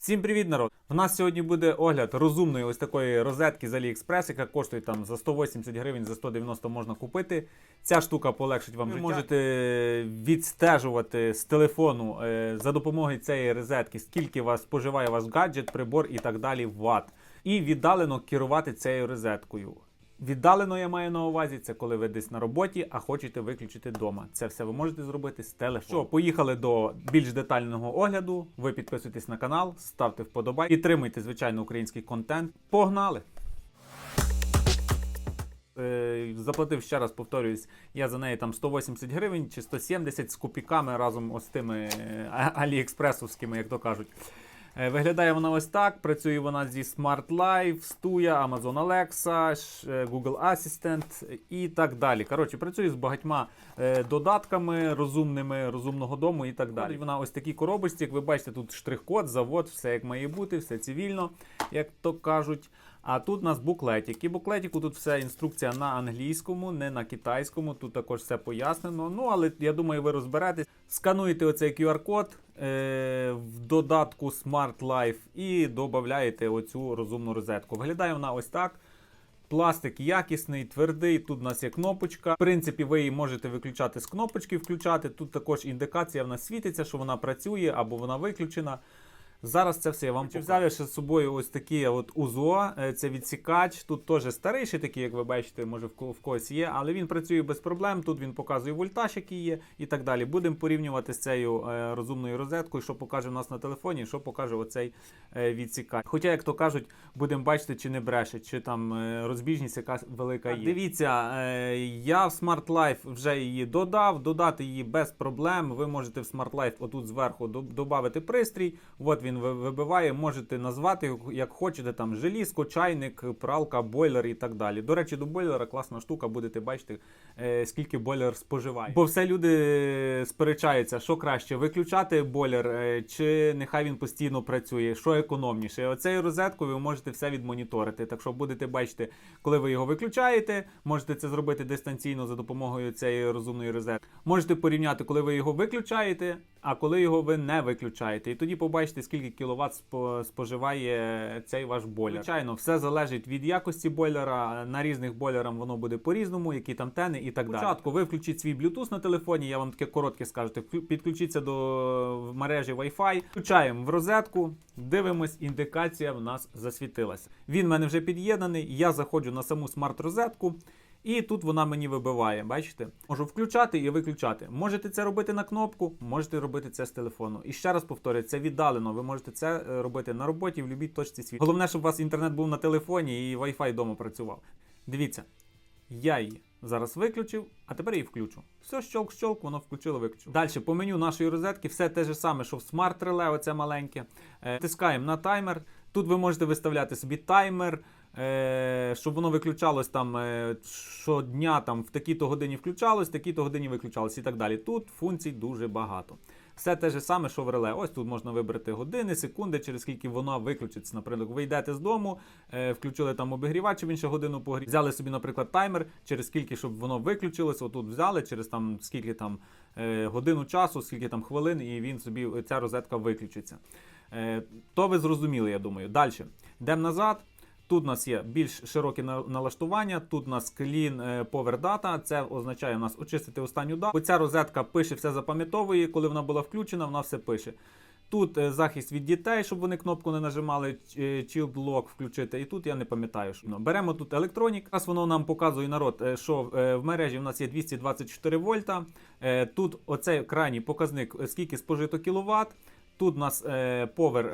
Всім привіт, народ! В нас сьогодні буде огляд розумної ось такої розетки з AliExpress, яка коштує там за 180 гривень, за 190 можна купити. Ця штука полегшить вам. Ви можете відстежувати з телефону е, за допомогою цієї розетки, скільки вас споживає ваш гаджет, прибор і так далі Ват. І віддалено керувати цією розеткою. Віддалено я маю на увазі, це коли ви десь на роботі, а хочете виключити вдома. Це все ви можете зробити з телефону. Що, поїхали до більш детального огляду. Ви підписуйтесь на канал, ставте вподобай, підтримуйте, звичайно, український контент. Погнали! Е, Заплатив ще раз, повторююсь, я за неї там 180 гривень чи 170 з копійками разом ось тими е, аліекспресовськими, як то кажуть. Е, Виглядає вона ось так. Працює вона зі Smart Life, Stuya, Amazon Alexa, е, Google Assistant і так далі. Коротше, працює з багатьма е, додатками розумними, розумного дому і так далі. Вона ось такі коробочці, як ви бачите, тут штрих-код, завод, все як має бути, все цивільно, як то кажуть. А тут у нас буклетик. І буклетику тут все інструкція на англійському, не на китайському. Тут також все пояснено. Ну, але я думаю, ви розберетесь. Скануєте оцей QR-код в додатку Smart Life і додаєте оцю розумну розетку. Виглядає вона ось так. Пластик якісний, твердий. Тут у нас є кнопочка. В принципі, ви її можете виключати з кнопочки, включати. Тут також індикація в нас світиться, що вона працює або вона виключена. Зараз це все я вам покажу. Взяв я ще з собою ось такі от УЗО, е, це відсікач. Тут теж старіший такий, як ви бачите, може в когось є, але він працює без проблем. Тут він показує вольтаж, який є, і так далі. Будемо порівнювати з цією е, розумною розеткою, що покаже в нас на телефоні, що покаже оцей е, відсікач. Хоча, як то кажуть, будемо бачити, чи не бреше, чи там розбіжність якась велика є. Дивіться, я в Smart Life вже її додав, додати її без проблем. Ви можете в Smart Life отут зверху додати пристрій. От він ви- вибиває, можете назвати як хочете, там желізко, чайник, пралка, бойлер і так далі. До речі, до бойлера класна штука, будете бачити, е, скільки бойлер споживає. Бо все люди сперечаються, що краще, виключати бойлер, е, чи нехай він постійно працює, що економніше. Оцею розеткою ви можете все відмоніторити. Так що будете бачити, коли ви його виключаєте, можете це зробити дистанційно за допомогою цієї розумної розетки. Можете порівняти, коли ви його виключаєте, а коли його ви не виключаєте. І тоді побачите, скільки кіловат спо- споживає цей ваш бойлер. Звичайно, все залежить від якості бойлера. На різних бойлерах воно буде по-різному, які там тени і так далі. Спочатку ви включіть свій Bluetooth на телефоні, я вам таке коротке скажу. Підключіться до мережі Wi-Fi, включаємо в розетку, дивимось, індикація в нас засвітилася. Він в мене вже під'єднаний. Я заходжу на саму смарт-розетку. І тут вона мені вибиває, бачите? Можу включати і виключати. Можете це робити на кнопку, можете робити це з телефону. І ще раз повторюю, це віддалено. Ви можете це е, робити на роботі в будь-якій точці світу. Головне, щоб у вас інтернет був на телефоні і Wi-Fi вдома працював. Дивіться, я її зараз виключив, а тепер її включу. Все, щолк-щолк, воно включило, виключило. Далі по меню нашої розетки все те ж саме, що в Relay, оце маленьке. Е, Тискаємо на таймер. Тут ви можете виставляти собі таймер. Е, щоб воно виключалось там е, щодня, там в такій-то годині включалось, в такій-то годині виключалось і так далі. Тут функцій дуже багато. Все те ж саме, що в реле. Ось тут можна вибрати години, секунди, через скільки воно виключиться. Наприклад, ви йдете з дому, е, включили там обігрівач, він ще годину погрів. Взяли собі, наприклад, таймер, через скільки, щоб воно виключилось. Отут взяли, через там скільки там е, годину часу, скільки там хвилин, і він собі ця розетка виключиться. Е, то ви зрозуміли, я думаю. Далі. Йдемо назад. Тут у нас є більш широкі на- налаштування. Тут у нас Clean е, Power Data. Це означає у нас очистити останню дату. Оця розетка пише, все запам'ятовує. Коли вона була включена, вона все пише. Тут е, захист від дітей, щоб вони кнопку не нажимали, ч- е, Lock включити. І тут я не пам'ятаю. Що. Беремо тут електронік. Зараз воно нам показує народ, що в мережі в нас є 224 вольта. Тут оцей крайній показник, скільки спожито кіловат. Тут у нас е, Power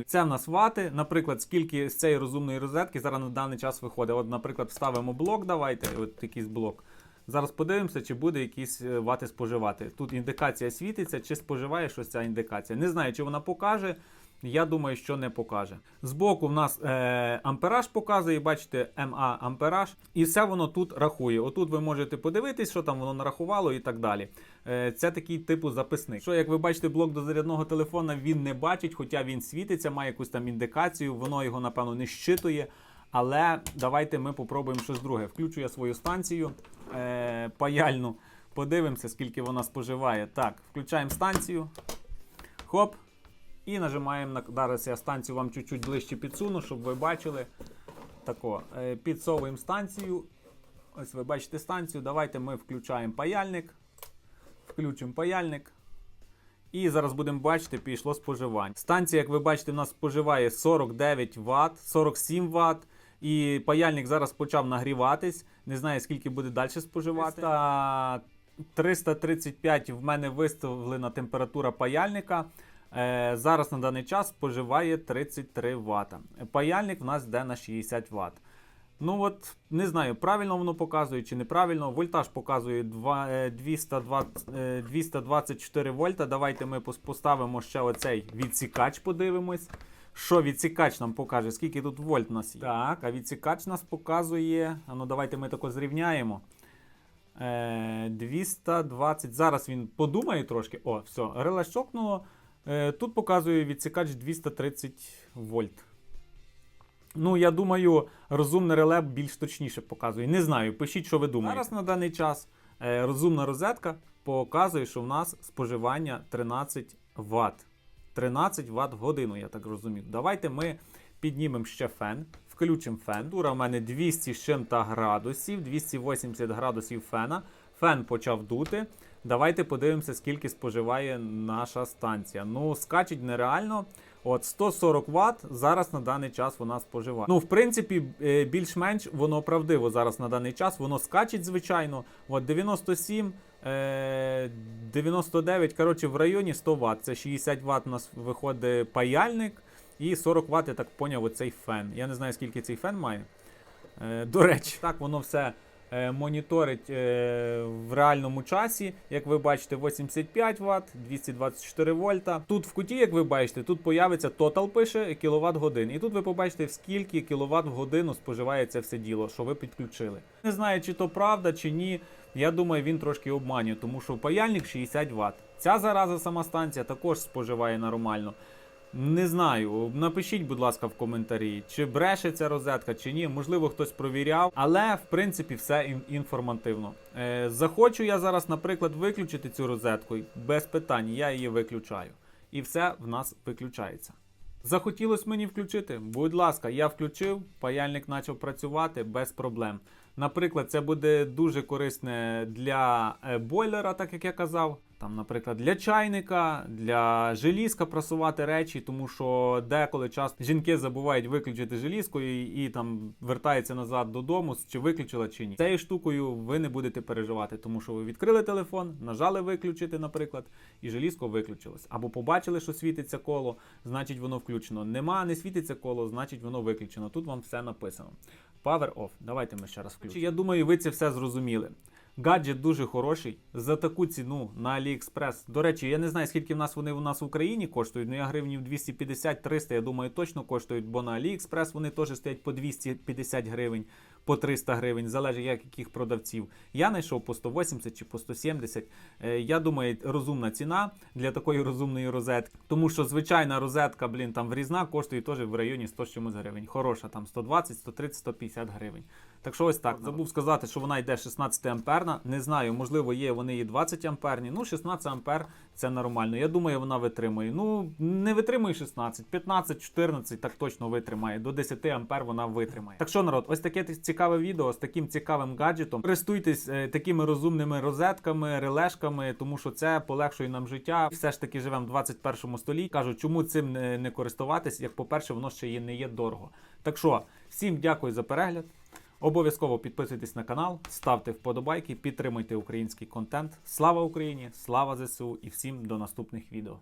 е, це в нас вати. Наприклад, скільки з цієї розумної розетки зараз на даний час виходить. От, наприклад, вставимо блок, давайте, от якийсь блок. Зараз подивимося, чи буде якісь е, вати споживати. Тут індикація світиться, чи споживає щось ця індикація. Не знаю, чи вона покаже. Я думаю, що не покаже. Збоку в нас е, ампераж показує, бачите, МА ампераж, і все воно тут рахує. Отут ви можете подивитись, що там воно нарахувало і так далі. Е, це такий типу записник. Що, як ви бачите, блок до зарядного телефона він не бачить, хоча він світиться, має якусь там індикацію, воно його, напевно, не щитує. Але давайте ми попробуємо щось друге. Включу я свою станцію е, паяльну. Подивимося, скільки вона споживає. Так, включаємо станцію. Хоп. І нажимаємо на зараз я станцію вам чуть-чуть ближче підсуну, щоб ви бачили. Тако, е, підсовуємо станцію. Ось ви бачите станцію. Давайте ми включаємо паяльник. Включимо паяльник. І зараз будемо бачити, пішло споживання. Станція, як ви бачите, у нас споживає 49 Вт, 47 Вт. І паяльник зараз почав нагріватись. Не знаю, скільки буде далі споживати. 300 335 в мене виставлена температура паяльника. Е, зараз на даний час споживає 33 Вт. Паяльник в нас йде на 60 Вт. Ну от не знаю, правильно воно показує чи неправильно. Вольтаж показує е, 220, е, 224 вольта. Давайте ми поставимо ще оцей відсікач, подивимось. Що відсікач нам покаже? Скільки тут вольт у нас є? Так, а відсікач нас показує. А ну давайте ми тако зрівняємо. Е, 220. Зараз він подумає трошки. О, все, реле щокнуло. Е, тут показує відсікач 230 вольт. Ну, я думаю, розумне реле більш точніше показує. Не знаю, пишіть, що ви думаєте. Зараз на даний час е, розумна розетка показує, що в нас споживання 13 Вт. 13 Вт в годину, я так розумів. Давайте ми піднімемо ще фен, включимо фен. Тура в мене 200 з чим-то градусів, 280 градусів фена. Фен почав дути. Давайте подивимося, скільки споживає наша станція. Ну, скачить нереально. От 140 Вт зараз на даний час вона споживає. Ну, в принципі, е, більш-менш воно правдиво зараз на даний час. Воно скачить, звичайно. От 97, е, 99, коротше, в районі 100 Вт. Це 60 Вт у нас виходить паяльник. І 40 Вт, я так поняв, оцей фен. Я не знаю, скільки цей фен має. Е, До речі, так воно все е, моніторить е, в реальному часі. Як ви бачите, 85 Вт, 224 вольта. Тут в куті, як ви бачите, тут появиться тотал пише кіловат годин. І тут ви побачите, скільки кіловат в годину споживає це все діло, що ви підключили. Не знаю, чи то правда, чи ні. Я думаю, він трошки обманює, тому що паяльник 60 Вт. Ця зараза сама станція також споживає нормально. Не знаю. Напишіть, будь ласка, в коментарі, чи бреше ця розетка, чи ні. Можливо, хтось провіряв, але в принципі все інформативно. Е, захочу я зараз, наприклад, виключити цю розетку без питань, я її виключаю. І все в нас виключається. Захотілось мені включити? Будь ласка, я включив, паяльник почав працювати без проблем. Наприклад, це буде дуже корисне для е, бойлера, так як я казав. Там, наприклад, для чайника, для желізка прасувати речі, тому що деколи часто жінки забувають виключити желізку і, і там вертаються назад додому, чи виключила чи ні. Цією штукою ви не будете переживати, тому що ви відкрили телефон, нажали виключити, наприклад, і желізко виключилось. Або побачили, що світиться коло, значить воно включено. Нема, не світиться коло, значить воно виключено. Тут вам все написано. Power off. Давайте ми ще раз включимо. Я думаю, ви це все зрозуміли. Гаджет дуже хороший за таку ціну на AliExpress. До речі, я не знаю, скільки в нас вони у нас в Україні коштують. Ну я гривнів 250-300, я думаю, точно коштують, бо на AliExpress вони теж стоять по 250 гривень, по 300 гривень, залежить як яких продавців. Я знайшов по 180 чи по 170. Е, Я думаю, розумна ціна для такої розумної розетки. Тому що звичайна розетка, блін, там врізна коштує теж в районі 100 з чимось гривень. Хороша, там 120, 130, 150 гривень. Так що ось так. Забув сказати, що вона йде 16 амперна. Не знаю, можливо, є вони і 20 амперні. Ну, 16 ампер це нормально. Я думаю, вона витримує. Ну, не витримує 16, 15, 14, так точно витримає. До 10 ампер вона витримає. Так що, народ, ось таке цікаве відео з таким цікавим гаджетом. Користуйтесь е, такими розумними розетками, релешками, тому що це полегшує нам життя. Все ж таки живемо в 21 столітті. Кажу, чому цим не, не користуватись? Як по-перше, воно ще є, не є дорого. Так що, всім дякую за перегляд. Обов'язково підписуйтесь на канал, ставте вподобайки, підтримуйте український контент. Слава Україні! Слава ЗСУ і всім до наступних відео.